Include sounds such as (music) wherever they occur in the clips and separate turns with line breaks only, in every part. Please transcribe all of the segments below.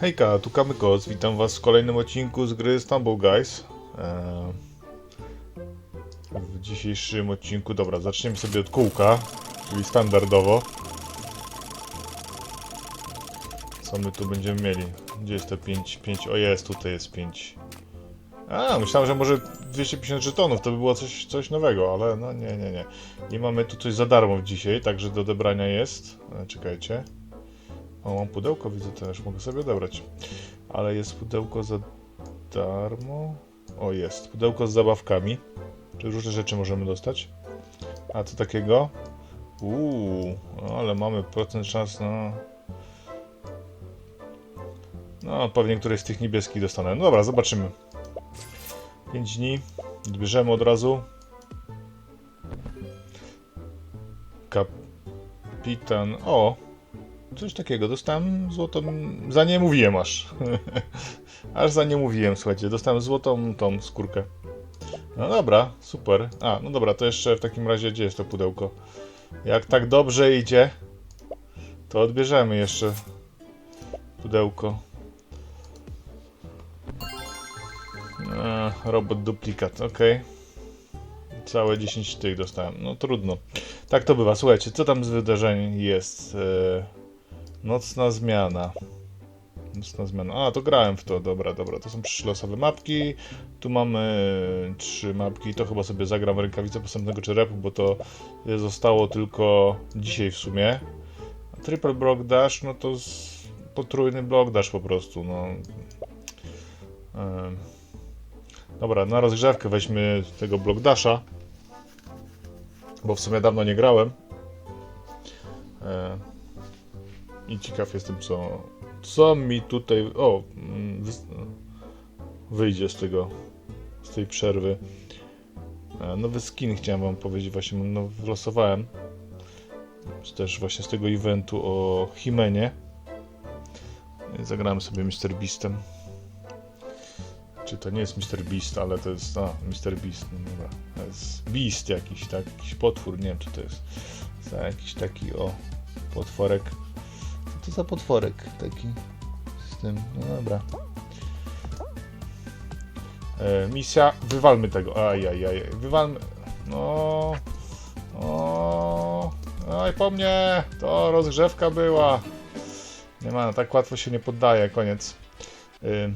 Hejka, tu Kamykos, witam was w kolejnym odcinku z gry Stumble Guys. Eee, w dzisiejszym odcinku, dobra, zaczniemy sobie od kółka, czyli standardowo. Co my tu będziemy mieli? Gdzie jest te 5? 5? O jest, tutaj jest 5. A, myślałem, że może 250 żetonów, to by było coś, coś nowego, ale no nie, nie, nie. I mamy tu coś za darmo dzisiaj, także do odebrania jest. E, czekajcie. O, mam pudełko, widzę też, mogę sobie odebrać. Ale jest pudełko za darmo. O, jest. Pudełko z zabawkami. Czy różne rzeczy możemy dostać? A co takiego? Uuu, no, ale mamy procent szans na... No, pewnie któryś z tych niebieskich dostanę. No dobra, zobaczymy. 5 dni. Bierzemy od razu. Kapitan. O! Coś takiego. Dostałem złotą. Za nie mówiłem aż. (laughs) aż za nie mówiłem, słuchajcie. Dostałem złotą tą skórkę. No dobra, super. A, no dobra, to jeszcze w takim razie gdzie jest to pudełko? Jak tak dobrze idzie, to odbierzemy jeszcze pudełko. Robot duplikat, ok. Całe 10 tych dostałem. No trudno. Tak to bywa. Słuchajcie, co tam z wydarzeń jest? E, nocna zmiana. Nocna zmiana. A, to grałem w to. Dobra, dobra. To są przylosowe mapki. Tu mamy trzy mapki. To chyba sobie zagram w rękawice postępnego czerepu, bo to zostało tylko dzisiaj w sumie. A triple block dash, no to z... potrójny block dash po prostu. No. Dobra, na rozgrzewkę weźmy tego Block Dasha, bo w sumie dawno nie grałem. E, I ciekaw jestem, co, co mi tutaj. O, mm, wyjdzie z tego, z tej przerwy. E, nowy skin chciałem Wam powiedzieć, właśnie no, wylosowałem. Też właśnie z tego eventu o Himenie. I Zagrałem sobie Mr. Beastem. Czy to nie jest Mr. Beast, ale to jest. A, Mr. Beast, no. To jest Beast jakiś, tak? Jakiś potwór, nie wiem czy to jest. Za jakiś taki o potworek. To za potworek taki z tym? No dobra. E, misja, wywalmy tego. Ajajaj, wywalmy. No. O. Oj, po mnie! To rozgrzewka była. Nie ma, no, tak łatwo się nie poddaje, koniec. Y,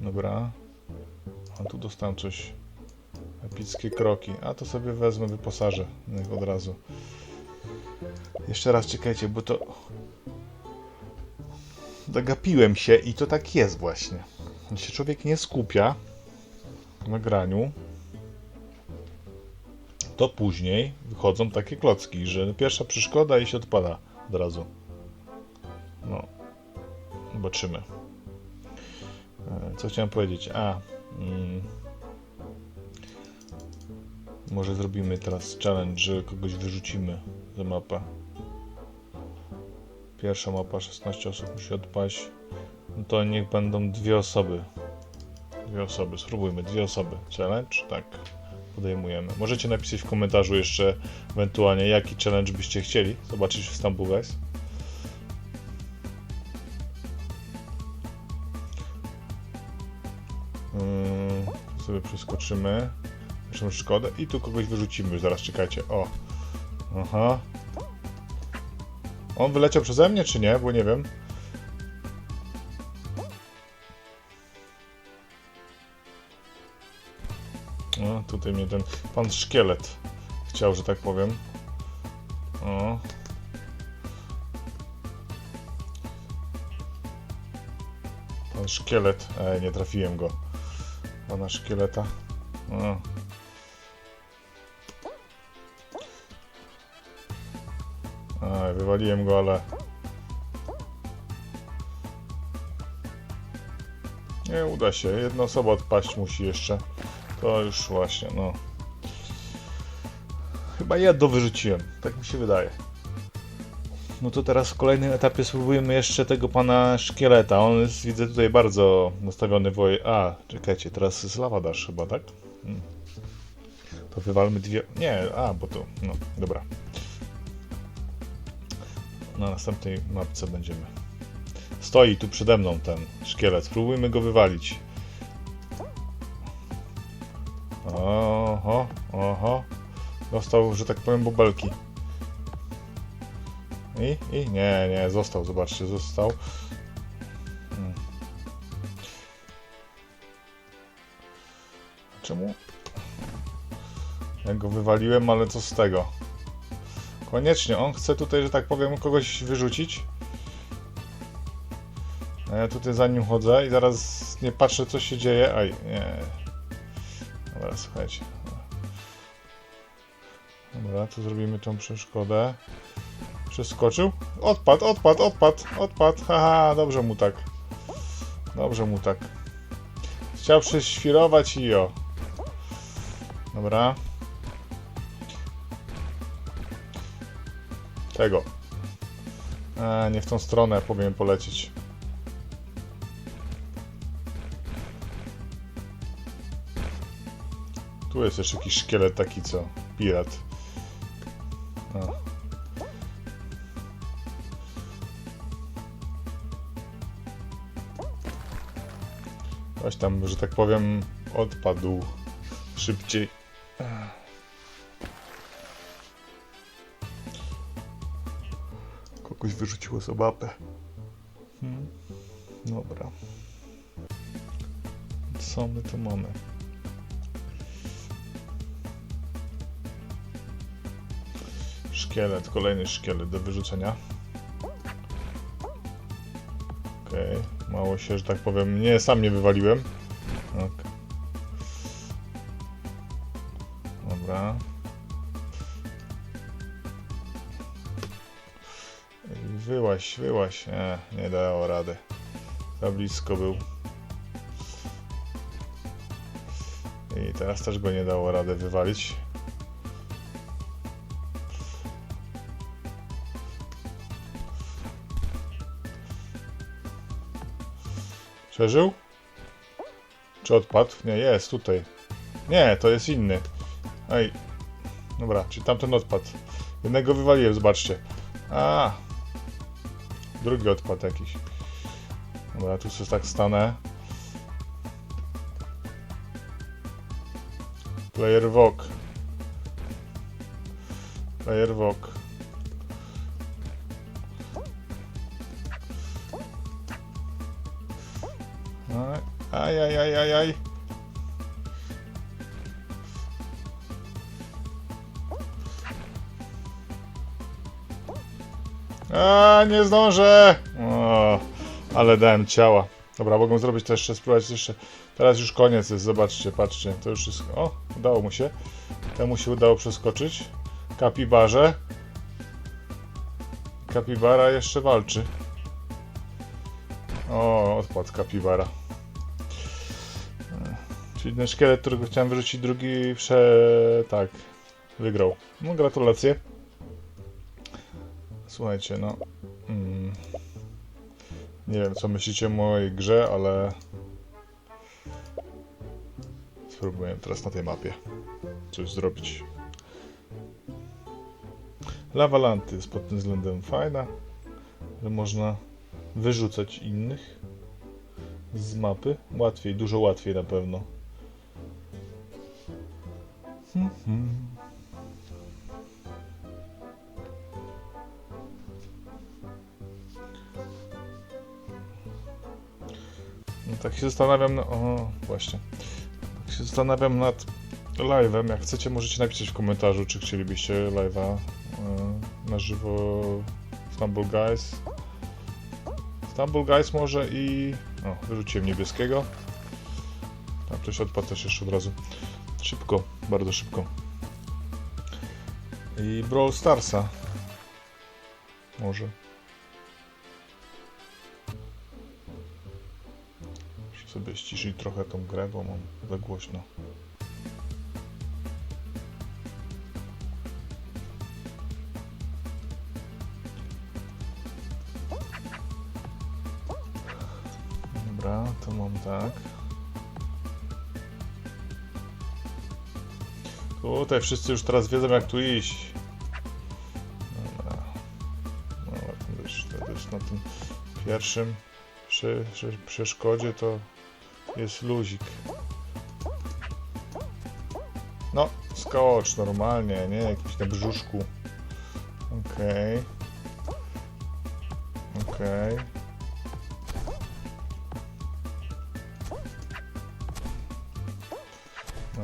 Dobra. A tu dostałem coś. Epickie kroki. A to sobie wezmę, wyposażę od razu. Jeszcze raz czekajcie, bo to. Zagapiłem się i to tak jest właśnie. Jeśli człowiek nie skupia na graniu, to później wychodzą takie klocki, że pierwsza przeszkoda i się odpada od razu. No. Zobaczymy. E, Co chciałem powiedzieć? A. Mm, może zrobimy teraz challenge, że kogoś wyrzucimy za mapę. Pierwsza mapa, 16 osób musi odpaść. No to niech będą dwie osoby. Dwie osoby, spróbujmy, dwie osoby. Challenge? Tak. Podejmujemy. Możecie napisać w komentarzu jeszcze ewentualnie jaki challenge byście chcieli zobaczyć w Stumble Guys. Yy, sobie przeskoczymy. Naszą szkodę i tu kogoś wyrzucimy. Zaraz czekajcie. O. Aha. On wyleciał przeze mnie, czy nie? Bo nie wiem. O, tutaj mnie ten pan szkielet chciał, że tak powiem. O. Pan szkielet. Ej, nie trafiłem go. Pana szkieleta. O. Aj, wywaliłem go, ale... Nie uda się. Jedna osoba odpaść musi jeszcze. To już właśnie, no. Chyba jedno wyrzuciłem. Tak mi się wydaje. No to teraz w kolejnym etapie spróbujemy jeszcze tego pana szkieleta. On jest, widzę tutaj bardzo nastawiony w. A, czekajcie, teraz jest lawadasz chyba, tak? Hmm. To wywalmy dwie. Nie, a, bo to. No, dobra. Na następnej mapce będziemy. Stoi tu przede mną ten szkielet. Spróbujmy go wywalić. Oho, oho. Dostał, że tak powiem, bubelki. I, i, nie, nie, został, zobaczcie, został. Hmm. Czemu? Ja go wywaliłem, ale co z tego? Koniecznie, on chce tutaj, że tak powiem, kogoś wyrzucić. A ja tutaj za nim chodzę i zaraz nie patrzę, co się dzieje. Aj, nie. Dobra, słuchajcie. Dobra, tu zrobimy tą przeszkodę. Przeskoczył? Odpadł, odpadł, odpadł, odpadł. Haha, dobrze mu tak. Dobrze mu tak. Chciał prześwirować i o. Dobra. Tego. A, nie w tą stronę powinien polecieć. Tu jest jeszcze jakiś szkielet taki co pirat. O. Ktoś tam, że tak powiem, odpadł szybciej. Wyrzuciło z obapę. Hmm. Dobra. Co my tu mamy? Szkielet, kolejny szkielet do wyrzucenia. Okej, mało się, że tak powiem, nie, sam nie wywaliłem. Ok. Wyłaś. Nie, nie dało rady. Za blisko był. I teraz też go nie dało rady wywalić. Przeżył? Czy odpadł? Nie, jest tutaj. Nie, to jest inny. Ej. Dobra, czy tamten odpadł. Jednego wywaliłem, zobaczcie. A. Drugi odpadł jakiś. Dobra, tu sobie tak stanę. Player walk. Player walk. Aj, aj, aj, aj, aj. A, nie zdążę! O, ale dałem ciała. Dobra, mogę zrobić to jeszcze, spróbować jeszcze. Teraz już koniec jest, zobaczcie, patrzcie. To już jest... O, udało mu się. Temu się udało przeskoczyć. Kapibarze. Kapibara jeszcze walczy. O, odpadł kapibara. Czyli ten szkielet, którego chciałem wyrzucić, drugi prze... tak, wygrał. No gratulacje. Słuchajcie, no... Mm, nie wiem, co myślicie o mojej grze, ale... Spróbuję teraz na tej mapie coś zrobić. Lavalanty jest pod tym względem fajna, że można wyrzucać innych z mapy. Łatwiej, dużo łatwiej na pewno. Mhm. No tak się zastanawiam, na... o właśnie, tak się zastanawiam nad live'em. Jak chcecie, możecie napisać w komentarzu, czy chcielibyście live'a e, na żywo Stumble Guys. Stumble Guys może i... O, wyrzuciłem niebieskiego. Tam ktoś odpadł też jeszcze od razu. Szybko, bardzo szybko. I Brawl Starsa. Może. Sobie ściszyć trochę tą grę, bo mam za głośno. Dobra, to mam tak. Tutaj wszyscy już teraz wiedzą jak tu iść. Dobra. To jest na tym pierwszym przy, przy, przeszkodzie to jest luzik. No, skocz normalnie, nie? Jakiś na brzuszku. Okej. Okej.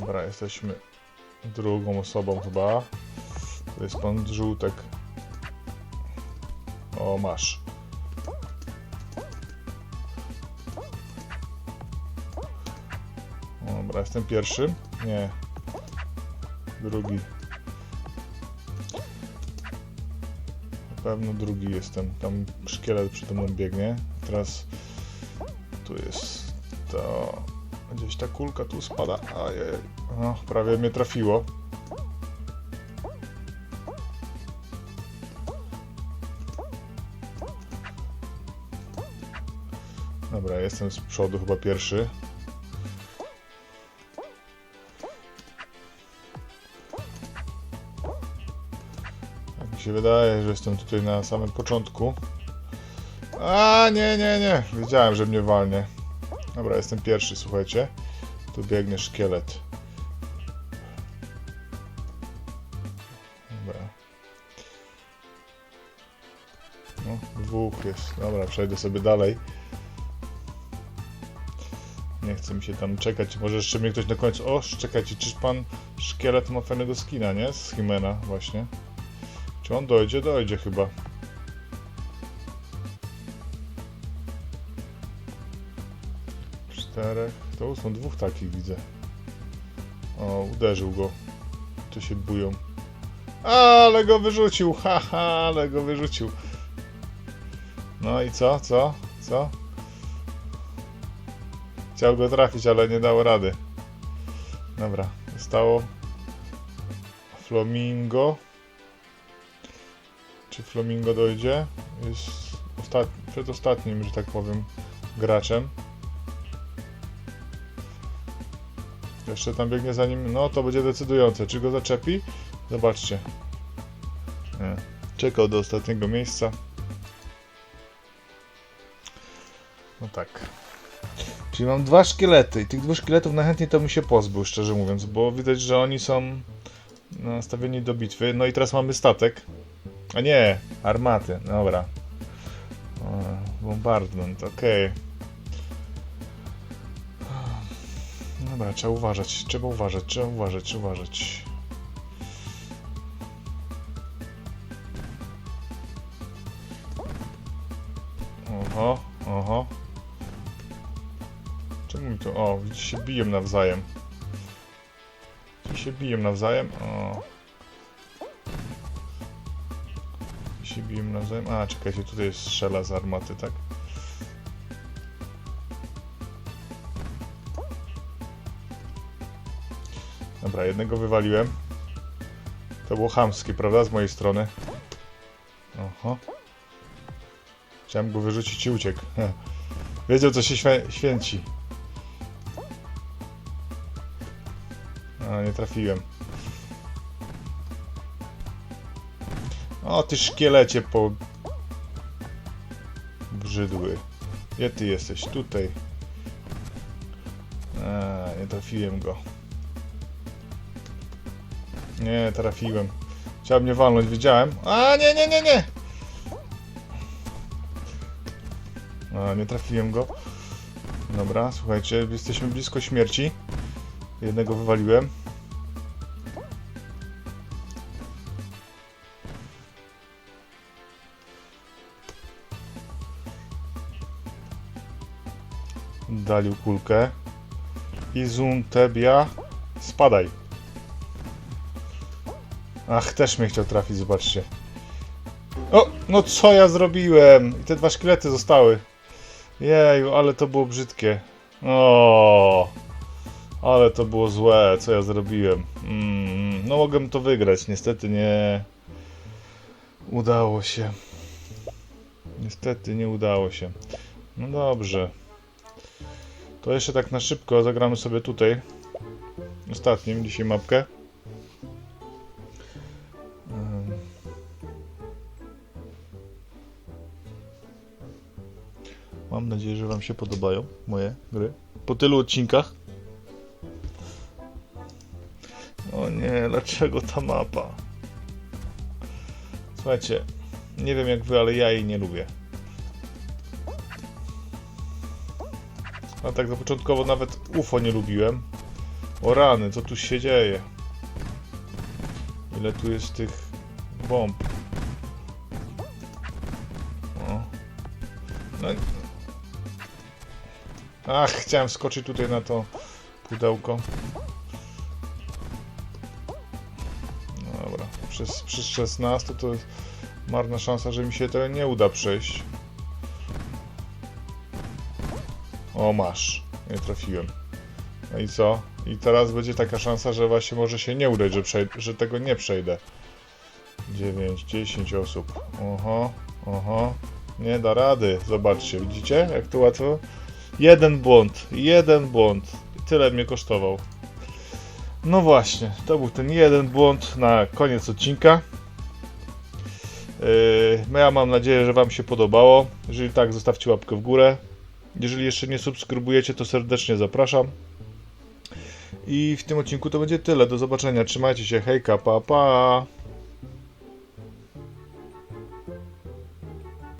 Dobra, jesteśmy drugą osobą chyba. To jest pan żółtek. O, masz. Jestem pierwszy? Nie. Drugi. Na pewno drugi jestem. Tam szkielet przy tym biegnie. Teraz tu jest to. Gdzieś ta kulka tu spada. Ajej. No, prawie mnie trafiło. Dobra, jestem z przodu chyba pierwszy. Się wydaje, że jestem tutaj na samym początku. A nie, nie, nie. Wiedziałem, że mnie walnie. Dobra, jestem pierwszy, słuchajcie. Tu biegnie szkielet. Dobra. No, dwóch jest. Dobra, przejdę sobie dalej. Nie chce mi się tam czekać. Może jeszcze mnie ktoś na końcu. O, czekajcie, czyż pan szkielet ma fajnego skina, nie? Z Himena, właśnie. Czy on dojdzie? Dojdzie chyba. Czterech. To są dwóch takich, widzę. O, uderzył go. Tu się bują. Ale go wyrzucił! Haha, ale go wyrzucił. No i co? Co? Co? Chciał go trafić, ale nie dało rady. Dobra, zostało Flamingo. Czy Flamingo dojdzie? Jest ostat... przedostatnim, że tak powiem, graczem. Jeszcze tam biegnie za nim. No to będzie decydujące. Czy go zaczepi? Zobaczcie. Nie. Czekał do ostatniego miejsca. No tak. Czyli mam dwa szkielety i tych dwóch szkieletów najchętniej to bym się pozbył, szczerze mówiąc, bo widać, że oni są nastawieni do bitwy. No i teraz mamy statek. A nie, armaty, dobra. Bombardment, okej. Dobra, trzeba uważać, trzeba uważać, trzeba uważać, trzeba uważać. Oho, oho. Czemu mi to... O, widzicie, się biją nawzajem. Ci się biją nawzajem. O. Się. A, czekajcie, tutaj jest strzela z armaty, tak? Dobra, jednego wywaliłem. To było chamskie, prawda? Z mojej strony. Oho. Chciałem go wyrzucić i uciekł. (laughs) Wiedział, co się świę- święci. A, nie trafiłem. O, ty szkielecie po... Brzydły. Gdzie ty jesteś? Tutaj. A, nie trafiłem go. Nie, trafiłem. Chciałem mnie walnąć, wiedziałem. A, nie, nie, nie, nie! A, nie trafiłem go. Dobra, słuchajcie, jesteśmy blisko śmierci. Jednego wywaliłem. Dalił kulkę. Izun Tebia. Spadaj. Ach, też mnie chciał trafić, zobaczcie. O, no co ja zrobiłem? I te dwa szkielety zostały. Jeju, ale to było brzydkie. O, ale to było złe, co ja zrobiłem. Mm, no mogłem to wygrać, niestety nie udało się. Niestety nie udało się. No dobrze. To jeszcze tak na szybko zagramy sobie tutaj. Ostatnim dzisiaj mapkę. Mam nadzieję, że Wam się podobają moje gry. Po tylu odcinkach. O nie, dlaczego ta mapa? Słuchajcie, nie wiem jak Wy, ale ja jej nie lubię. A tak na początkowo nawet UFO nie lubiłem. O rany, co tu się dzieje? Ile tu jest tych bomb? O. No. Ach, chciałem skoczyć tutaj na to pudełko. No Dobra, przez, przez 16 to jest marna szansa, że mi się to nie uda przejść. O, masz. Nie trafiłem. No i co? I teraz będzie taka szansa, że właśnie może się nie udać, że, że tego nie przejdę. 9, 10 osób. Oho, oho. Nie da rady. Zobaczcie, widzicie? Jak to łatwo? Jeden błąd. Jeden błąd. Tyle mnie kosztował. No właśnie, to był ten jeden błąd na koniec odcinka. Yy, ja mam nadzieję, że Wam się podobało. Jeżeli tak, zostawcie łapkę w górę. Jeżeli jeszcze nie subskrybujecie, to serdecznie zapraszam. I w tym odcinku to będzie tyle. Do zobaczenia. Trzymajcie się. Hejka, pa, pa.